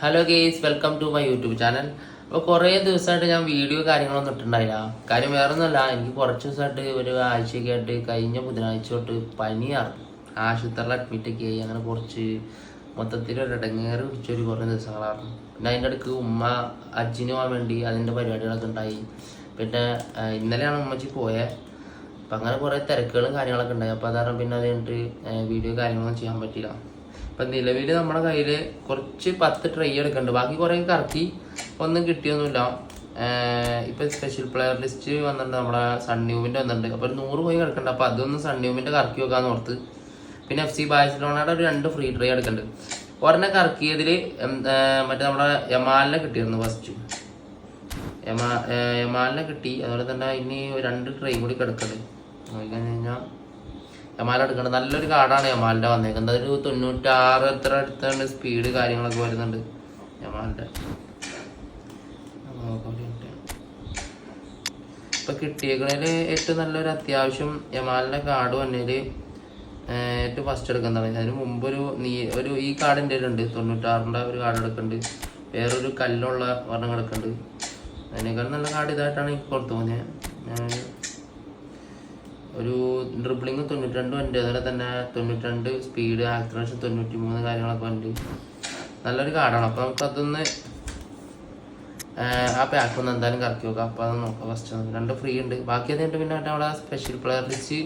Hello guys welcome to my YouTube channel അപ്പോൾ കുറേ ദിവസമായിട്ട് ഞാൻ വീഡിയോ കാര്യങ്ങളൊന്നും ഇട്ടുണ്ടായില്ല കാര്യം വേറെ ഒന്നുമല്ല എനിക്ക് കുറച്ച് ദിവസമായിട്ട് ഒരു ആഴ്ചയൊക്കെ ആയിട്ട് കഴിഞ്ഞ ബുധനാഴ്ച തൊട്ട് പനിയാണ് ആശുപത്രിയിൽ അഡ്മിറ്റ് ഒക്കെ ആയി. അങ്ങനെ കുറച്ച് മൊത്തത്തിൽ ഒരു ഇടങ്ങേറ് പിടിച്ചൊരു കുറേ ദിവസങ്ങളായിരുന്നു. പിന്നെ അതിന്റെ ഇടയ്ക്ക് ഉമ്മ അജ്ജിന് പോകാൻ വേണ്ടി അതിന്റെ പരിപാടികളൊക്കെ ഉണ്ടായി. പിന്നെ ഇന്നലെയാണ് ഉമ്മച്ചി പോയത് അപ്പം അങ്ങനെ കുറേ തിരക്കുകളും കാര്യങ്ങളൊക്കെ ഉണ്ടായി. അപ്പോൾ അതാണ് പിന്നെ അത് വീഡിയോ കാര്യങ്ങളൊന്നും ചെയ്യാൻ പറ്റില്ല അപ്പം നിലവിൽ നമ്മുടെ കയ്യിൽ കുറച്ച് പത്ത് ട്രൈ എടുക്കുന്നുണ്ട് ബാക്കി കുറേ കറക്കി ഒന്നും കിട്ടിയൊന്നുമില്ല. ഇപ്പം സ്പെഷ്യൽ പ്ലെയർ ലിസ്റ്റ് വന്നിട്ടുണ്ട് നമ്മുടെ സൺന്യൂമിന്റെ വന്നിട്ടുണ്ട്. അപ്പോൾ ഒരു നൂറ് പോയി കിടക്കുന്നുണ്ട് അപ്പോൾ അതൊന്ന് സൺന്യൂമിന്റെ കറക്കി വെക്കാൻ ഓർത്ത്. പിന്നെ എഫ് സി ബാഴ്സലോണയുടെ ഒരു രണ്ട് ഫ്രീ ട്രൈ എടുക്കുന്നുണ്ട് ഒരെണ്ണം കറക്കിയതിൽ മറ്റേ നമ്മുടെ യമാലിനെ കിട്ടിയിരുന്നു ഫസ്റ്റ് യമാ യമാലിനെ കിട്ടി. അതുപോലെ തന്നെ ഇനി രണ്ട് ട്രൈ കൂടി കിടക്കുന്നുണ്ട് നോക്കിക്കഴിഞ്ഞ് കഴിഞ്ഞാൽ യമാല എടുക്കണം നല്ലൊരു കാർഡാണ് യമാലിന്റെ വന്നേക്കുന്നത്. ഒരു തൊണ്ണൂറ്റാറ് എത്ര അടുത്താണ് സ്പീഡ് കാര്യങ്ങളൊക്കെ വരുന്നുണ്ട് യമാലിന്റെ ഇപ്പൊ കിട്ടിയേക്കണേൽ ഏറ്റവും നല്ലൊരു അത്യാവശ്യം യമാലിന്റെ കാർഡ് വന്നേൽ ഏറ്റവും ഫസ്റ്റ് എടുക്കുന്നതാണ്. അതിന് മുമ്പ് ഒരു നീ ഒരു ഈ കാർഡ് എന്റെ ഉണ്ട് തൊണ്ണൂറ്റാറിന്റെ ഒരു കാർഡ് എടുക്കുന്നുണ്ട് വേറൊരു കല്ലുള്ള വർണം കിടക്കുന്നുണ്ട് അതിനേക്കാൾ നല്ല കാർഡ് ഇതായിട്ടാണ് എനിക്ക് പുറത്തു ഞാൻ ഒരു ഡ്രിബിളിങ് തൊണ്ണൂറ്റി രണ്ട് ഉണ്ട് അതുപോലെ തന്നെ തൊണ്ണൂറ്റി രണ്ട് സ്പീഡ് ആക്സിലേഷൻ തൊണ്ണൂറ്റി മൂന്ന് കാര്യങ്ങളൊക്കെ ഉണ്ട് നല്ലൊരു കാർഡാണ് അപ്പോൾ നമുക്ക് അതൊന്ന് ആ പാക്ക് ഒന്ന് എന്തായാലും കറക്കി നോക്കാം. അപ്പോൾ അത് നോക്കാം ഫസ്റ്റ് രണ്ട് ഫ്രീ ഉണ്ട്. ബാക്കി അതുകൊണ്ട് പിന്നെ മറ്റേ അവിടെ സ്പെഷ്യൽ പ്ലെയർ ലിസ്റ്റ്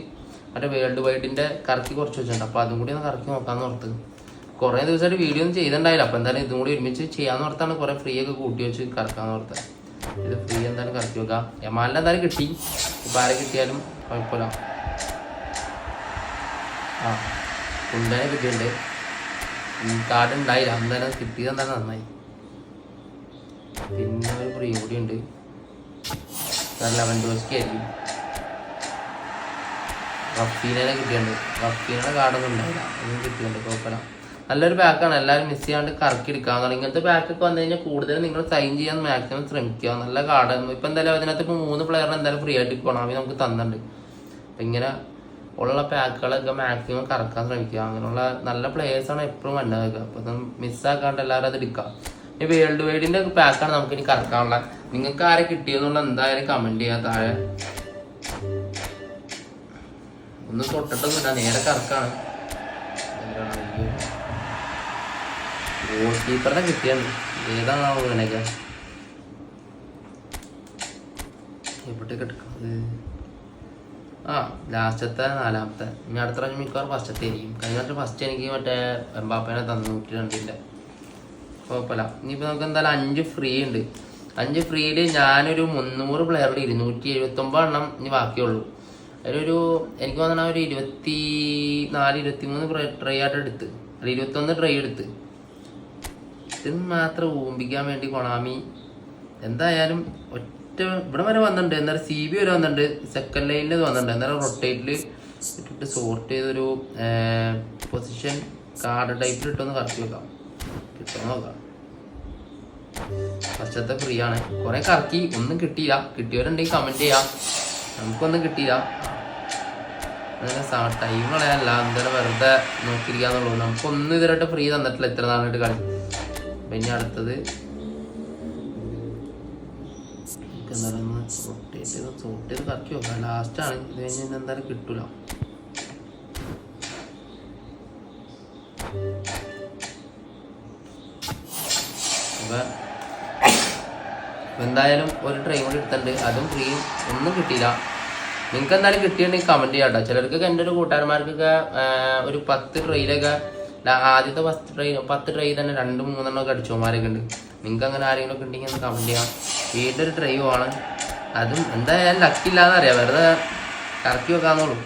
മറ്റേ വേൾഡ് വൈഡിന്റെ കറക്കി കുറച്ച് വെച്ചിട്ടുണ്ട്. അപ്പോൾ അതും കൂടി ഒന്ന് കറക്കി നോക്കാമെന്ന് ഓർത്ത്. കുറേ ദിവസമായിട്ട് വീഡിയോ ഒന്നും ചെയ്തിട്ടുണ്ടായില്ല. അപ്പോൾ എന്തായാലും ഇതും കൂടി ഒരുമിച്ച് ചെയ്യാമെന്ന് ഓർത്താണ് കുറേ ഫ്രീ ഒക്കെ കൂട്ടി വെച്ച് കറക്കാമെന്ന് ഓർത്തത് ഇത് ഫ്രീ എന്തായാലും കറക്കി നോക്കാം എമാലിന് എന്തായാലും കിട്ടി. ഇപ്പം ആരെ കിട്ടിയാലും കുഴപ്പമില്ല. ആ കുണ്ടനെ കിട്ടിയിട്ടുണ്ട്. കാർഡ് ഉണ്ടായില്ല. എന്തായാലും കിട്ടിയത് എന്തായാലും നന്നായി. പിന്നെ ഒരു ഫ്രീ കൂടി ഉണ്ട്. ലെവൻ ഡോസ്ക്ക് ആയിരിക്കും. റഫീനെ കിട്ടിയിട്ടുണ്ട്. റഫീനയുടെ കാർഡൊന്നും ഉണ്ടായില്ല. ഒന്നും കിട്ടിയിട്ടുണ്ട് കുഴപ്പമില്ല. നല്ലൊരു ബാക്കാണ് എല്ലാവരും മിസ് ചെയ്യാണ്ട് കറക്കി എടുക്കാവുന്ന ഇങ്ങനത്തെ ബാക്കൊക്കെ വന്നു കഴിഞ്ഞാൽ കൂടുതൽ നിങ്ങൾ സൈൻ ചെയ്യാൻ മാക്സിമം ശ്രമിക്കുക. നല്ല കാർഡ് ഇപ്പം എന്തായാലും അതിനകത്ത് ഇപ്പോൾ മൂന്ന് പ്ലെയറിന് എന്തായാലും ഫ്രീ ആയിട്ട് കൊണാമി നമുക്ക് തന്നിട്ടുണ്ട്. അപ്പം ഇങ്ങനെ ഉള്ള പാക്കുകളൊക്കെ മാക്സിമം കറക്കാൻ ശ്രമിക്കുക. അങ്ങനെയുള്ള നല്ല പ്ലേയേഴ്സാണ് എപ്പോഴും വേണ്ടത് അപ്പം മിസ്സാക്കാണ്ട് എല്ലാവരും അത് എടുക്കുക. ഈ വേൾഡ് വൈഡിന്റെ പാക്കാണ് നമുക്ക് ഇനി കറക്കാനുള്ള. നിങ്ങൾക്ക് ആരെ കിട്ടിയെന്നുള്ള എന്തായാലും കമന്റ് ചെയ്യാം താഴെ. ഒന്നും തൊട്ടിട്ടൊന്നുമില്ല. നേരെ കറക്കാണ്. ഗോൾ കീപ്പറിനെ കിട്ടിയാണ് ഏതാണാവോ അങ്ങനെയൊക്കെ. എവിടേക്ക് എടുക്കുന്നത് ആ ലാസ്റ്റത്തെ നാലാമത്തെ. ഇനി അടുത്ത പ്രാവശ്യം മിക്കവാറും ഫസ്റ്റത്തെ ആയിരിക്കും. കഴിഞ്ഞ പ്രാവശ്യം ഫസ്റ്റ് എനിക്ക് മറ്റേ എംബാപ്പേനെ തന്നു നൂറ്റി രണ്ടിന്റെ കുഴപ്പമില്ല. ഇനിയിപ്പോൾ നമുക്ക് എന്തായാലും അഞ്ച് ഫ്രീ ഉണ്ട്. അഞ്ച് ഫ്രീയിൽ ഞാനൊരു മുന്നൂറ് പ്ലെയറിൽ ഇരുന്നൂറ്റി എഴുപത്തൊമ്പത് എണ്ണം ഇനി ബാക്കിയുള്ളൂ. അതിലൊരു എനിക്ക് തോന്നണ ഒരു ഇരുപത്തി നാല് ഇരുപത്തി മൂന്ന് ട്രൈ ആയിട്ട് എടുത്ത് അല്ല ഇരുപത്തൊന്ന് ട്രൈ എടുത്ത്. ഇത് മാത്രം ഊമ്പിക്കാൻ വേണ്ടി കൊണാമി. എന്തായാലും ഒറ്റ ഇവിടെ വരെ വന്നിട്ടുണ്ട്. എന്നാലും സി ബി വരെ വന്നിട്ടുണ്ട്. സെക്കൻഡ് ലൈനിൽ വന്നിട്ടുണ്ട്. എന്നാലും റൊട്ടേറ്റിൽ ഇട്ടിട്ട് സോർട്ട് ചെയ്തൊരു പൊസിഷൻ കാർഡ് ടൈപ്പിൽ ഇട്ടൊന്ന് കറക്കി വെക്കാം. കിട്ടാൻ നോക്കാം. ഫസ്റ്റത്തെ ഫ്രീ ആണ്. കുറെ കറക്കി ഒന്നും കിട്ടിയില്ല. കിട്ടിയവരുണ്ടെങ്കിൽ കമന്റ് ചെയ്യാം. നമുക്കൊന്നും കിട്ടിയില്ല. ടൈം കളയാനല്ല എന്തായാലും വെറുതെ നോക്കിയിരിക്കാന്നുള്ളൂ. നമുക്കൊന്നും ഇതുവരെയായിട്ട് ഫ്രീ തന്നിട്ടില്ല. ഇത്ര നാളായിട്ട് കളി പിന്നെ അടുത്തത് ചെയ്ത് സോർട്ട് ചെയ്ത് ഇത് കഴിഞ്ഞ് എന്തായാലും കിട്ടൂല. എന്തായാലും ഒരു ട്രെയിൻ കൂടി എടുത്തിട്ടുണ്ട്. അതും ഫ്രീ ഒന്നും കിട്ടിയില്ല. നിങ്ങൾക്ക് എന്തായാലും കിട്ടിയിട്ടുണ്ടെങ്കിൽ കമന്റ് ചെയ്യാം കേട്ടോ ചിലർക്കൊക്കെ എന്റെ ഒരു കൂട്ടുകാരന്മാർക്കൊക്കെ ഒരു പത്ത് ട്രെയിലൊക്കെ ആദ്യത്തെ ഫസ്റ്റ് ട്രെയിൻ പത്ത് ട്രെയിൻ തന്നെ രണ്ട് മൂന്നെണ്ണം ഒക്കെ അടിച്ചോമാരൊക്കെ ഉണ്ട് നിങ്ങൾക്ക് അങ്ങനെ ആരെങ്കിലും ഒക്കെ ഉണ്ടെങ്കിൽ ഒന്ന് കമന്റ് ചെയ്യാം. വീണ്ടും ഒരു ആണ് അതും എന്തായാലും ലക്കില്ലാന്ന് അറിയാം. വെറുതെ കറക്കി വെക്കാന്നുള്ളൂ.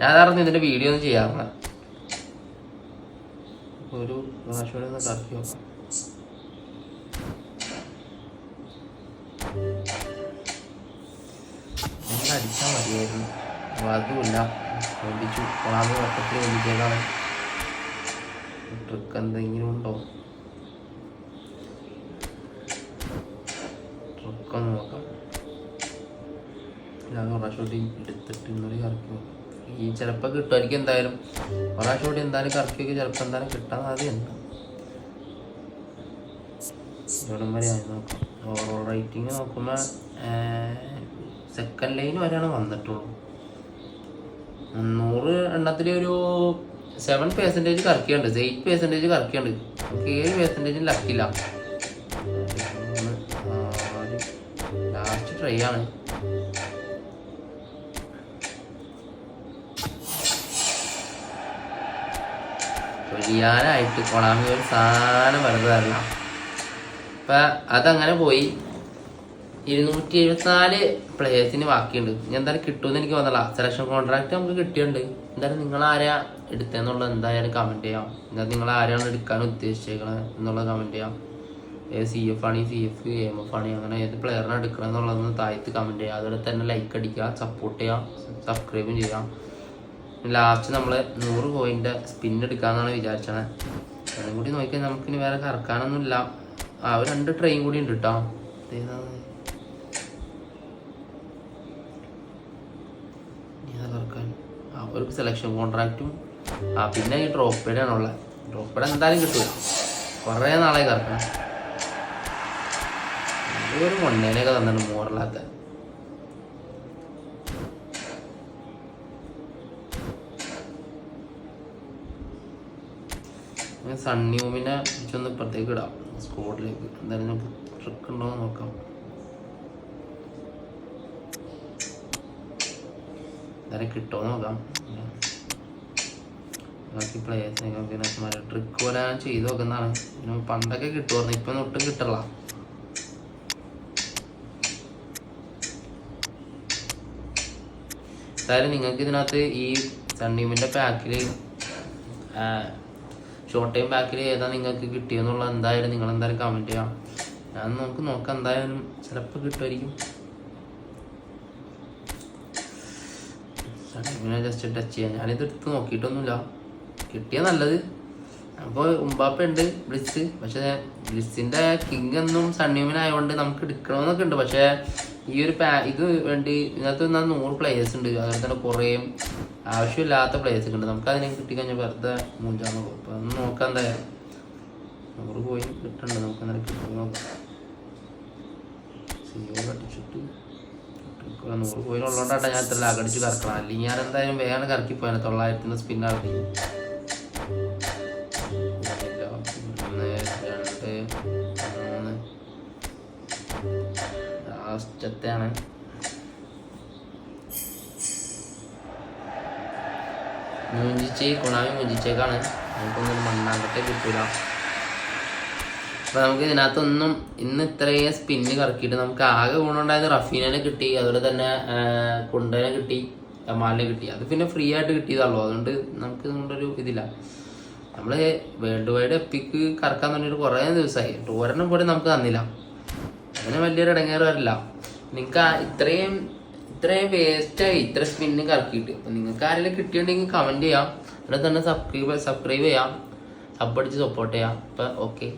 ഞാൻ അറിഞ്ഞു ഇതിന്റെ വീഡിയോ ഒന്നും ചെയ്യാറില്ല ഒരു പ്രാവശ്യം കറക്കി വെക്കാം അടിച്ചാൽ മതിയായിരുന്നു. അതുമില്ല ഒന്നിച്ചു കൊളാമി വട്ടത്തിൽ ഒന്നിച്ചേക്കാണ് ട്രിക്ക് എന്തെങ്കിലും ഉണ്ടോ? ട്രിക്ക് നോക്കാം. ഞാൻ ഒരാശോടി എടുത്തിട്ട് ഇന്നലെ കറക്കി. ഈ ചിലപ്പോൾ കിട്ടുമായിരിക്കും എന്തായാലും ഒരാശോടി എന്തായാലും കറക്കിയൊക്കെ ചിലപ്പോൾ എന്തായാലും കിട്ടാൻ സാധ്യതയുണ്ട്. ഇവിടം വരെ ആയി നോക്കാം. ഓവറോൾ റേറ്റിംഗ് നോക്കുമ്പോൾ സെക്കൻഡ് ലൈൻ വരെയാണ് വന്നിട്ടുള്ളൂ. മുന്നൂറ് എണ്ണത്തിൽ ഒരു സെവൻ പെർസെന്റേജ് കറക്കിയുണ്ട് എയ്റ്റ് പെർസെന്റേജ് കറക്കിയുണ്ട്. നമുക്ക് ഏഴ് പെർസെന്റേജും ലക്കില്ല ലാസ്റ്റ് ട്രൈ ആണ്. ായിട്ട് കൊളാമി ഒരു സാധനം വെറുതെ തരണം അപ്പം അതങ്ങനെ പോയി. ഇരുന്നൂറ്റി എഴുപത്തിനാല് പ്ലേയേഴ്സിന് ബാക്കിയുണ്ട്. ഇനി എന്തായാലും കിട്ടുമെന്ന് എനിക്ക് വന്നില്ല സെലക്ഷൻ കോൺട്രാക്ട് നമുക്ക് കിട്ടിയിട്ടുണ്ട്. എന്തായാലും നിങ്ങൾ ആരാ എടുത്തതെന്നുള്ളത് എന്തായാലും കമന്റ് ചെയ്യാം. എന്തായാലും നിങ്ങൾ ആരെയാണ് എടുക്കാൻ ഉദ്ദേശിച്ചേക്കണത് എന്നുള്ളത് കമന്റ് ചെയ്യാം. ഏത് സി എഫ് ആണ് സി എഫ് എം എഫ് ആണ് അങ്ങനെ ഏത് പ്ലെയറിനെ എടുക്കണം എന്നുള്ളതൊന്ന് താഴത്ത് കമന്റ് ചെയ്യുക അതുപോലെ തന്നെ ലൈക്ക് അടിക്കുക സപ്പോർട്ട് ചെയ്യാം സബ്സ്ക്രൈബും ചെയ്യാം. ലാസ്റ്റ് നമ്മൾ നൂറ് പോയിന്റ് സ്പിൻ എടുക്കാമെന്നാണ് വിചാരിച്ചത് അതും കൂടി നോക്കിയാൽ നമുക്കിനി വേറെ കറക്കാനൊന്നുമില്ല. ആ ഒരു രണ്ട് ട്രെയിൻ കൂടി ഉണ്ട് കേട്ടോ ഏതാണ് ഏതാ കറക്കാൻ ആ ഒരു സെലക്ഷൻ കോൺട്രാക്റ്റും ആ പിന്നെ ഈ ഡ്രോപ്പ് പേഡ് ഉള്ളത്. ഡ്രോപ്പ് പേഡ് എന്തായാലും കിട്ടുമോ കുറേ നാളായി കറക്കണം. ഒരു ഒരു തന്നിട്ട് തന്നിട്ടുണ്ട് സണ്ണി സണ്ണിയൂമിനെ പിടിച്ചൊന്ന് ഇപ്പുറത്തേക്ക് ഇടാം. സ്കോഡിലേക്ക് എന്തായാലും ട്രിക്ക് ഉണ്ടോ എന്ന് നോക്കാം. എന്തായാലും കിട്ടുമോ നോക്കാം. ബാക്കി പ്ലേയേഴ്സിനൊക്കെ പിന്നെ ട്രിക്ക് പോലെ ഞാൻ ചെയ്ത് നോക്കുന്നതാണ്. പിന്നെ പണ്ടൊക്കെ കിട്ടുമായിരുന്നു. ഇപ്പം ഒട്ടും കിട്ടില്ല എന്തായാലും നിങ്ങൾക്ക് ഇതിനകത്ത് ഈ സണ്ണീമിന്റെ പാക്കിൽ ഷോർട്ട് ടൈം പാക്കിൽ ഏതാ നിങ്ങൾക്ക് കിട്ടിയെന്നുള്ളത് എന്തായാലും നിങ്ങൾ എന്തായാലും കമന്റ് ചെയ്യാം. ഞാൻ നമുക്ക് നോക്കാം. എന്തായാലും ചിലപ്പോൾ കിട്ടുമായിരിക്കും. സണ്ണീമിനെ ജസ്റ്റ് ടച്ച് ചെയ്യാം ഞാനിത് എടുത്ത് നോക്കിയിട്ടൊന്നുമില്ല. കിട്ടിയ നല്ലത്. അപ്പോൾ ഉമ്പാപ്പ ഉണ്ട് ബ്ലിസ് പക്ഷേ ബ്ലിസിന്റെ കിങ് എന്നും സണ്ണിയൂമിനായതുകൊണ്ട് നമുക്ക് എടുക്കണമെന്നൊക്കെ ഉണ്ട്. പക്ഷേ ഈ ഒരു പാ ഇത് വേണ്ടി ഇതിനകത്ത് നിന്നാൽ നൂറ് പ്ലേയേഴ്സ് ഉണ്ട്. അതുപോലെ തന്നെ കുറേ ആവശ്യമില്ലാത്ത പ്ലേയേഴ്സ് ഉണ്ട്. നമുക്ക് അതിനെ കിട്ടിക്കഴിഞ്ഞാൽ വെറുതെ മൂഞ്ചാൻ നോക്കും അപ്പോൾ ഒന്ന് നോക്കാൻ തയ്യാറും നൂറ് പോയി കിട്ടണ്ട്? നമുക്ക് എന്തായാലും കിട്ടും നോക്കാം സിയോ കട്ടിച്ചിട്ട് നൂറ് കോയിൻ ഉള്ളതുകൊണ്ടാണ് ഞാൻ ഇത്ര ലാഗടിച്ച് കറക്കണം അല്ലെങ്കിൽ ഞാൻ എന്തായാലും വേഗം കറക്കി പോയാൽ തൊള്ളായിരത്തിന് നടത്തി. ഒന്ന് രണ്ട് മൂന്ന്. ലാസ്റ്റത്തെയാണ്. മൂഞ്ചിച്ച് കുണാമി മൂഞ്ചിച്ചേക്കാണ്. നമുക്കൊന്നും മണ്ണാകട്ടെ കിട്ടൂല. അപ്പൊ നമുക്ക് ഇതിനകത്തൊന്നും ഇന്ന് ഇത്രയും സ്പിന്ന് കറക്കിയിട്ട് നമുക്ക് ആകെ ഗുണമുണ്ടായത് റഫീനെ കിട്ടി അതുപോലെ തന്നെ കുണ്ടനെ കിട്ടി കമാലിനെ കിട്ടി. അത് പിന്നെ ഫ്രീ ആയിട്ട് കിട്ടിയതാണല്ലോ അതുകൊണ്ട് നമുക്ക് ഇതുകൊണ്ടൊരു ഇതില്ല. നമ്മൾ വേൾഡ് വൈഡ് എപ്പിക്ക് കറക്കാൻ തുടങ്ങിയിട്ട് കുറേ ദിവസമായി. ഒരെണ്ണം പോലും നമുക്ക് തന്നില്ല. അങ്ങനെ വലിയൊരു ഇടങ്ങേറ് വരില്ല. നിങ്ങൾക്ക് ഇത്രയും ഇത്രയും വേസ്റ്റായി ഇത്ര സ്പിന്ന് കറക്കിയിട്ട്. അപ്പൊ നിങ്ങൾക്ക് ആരെങ്കിലും കിട്ടിയിട്ടുണ്ടെങ്കിൽ കമന്റ് ചെയ്യാം. അതുപോലെ തന്നെ സബ്സ്ക്രൈബ് സബ്സ്ക്രൈബ് ചെയ്യാം. സബ് അടിച്ച് സപ്പോർട്ട് ചെയ്യാം. അപ്പൊ ഓക്കെ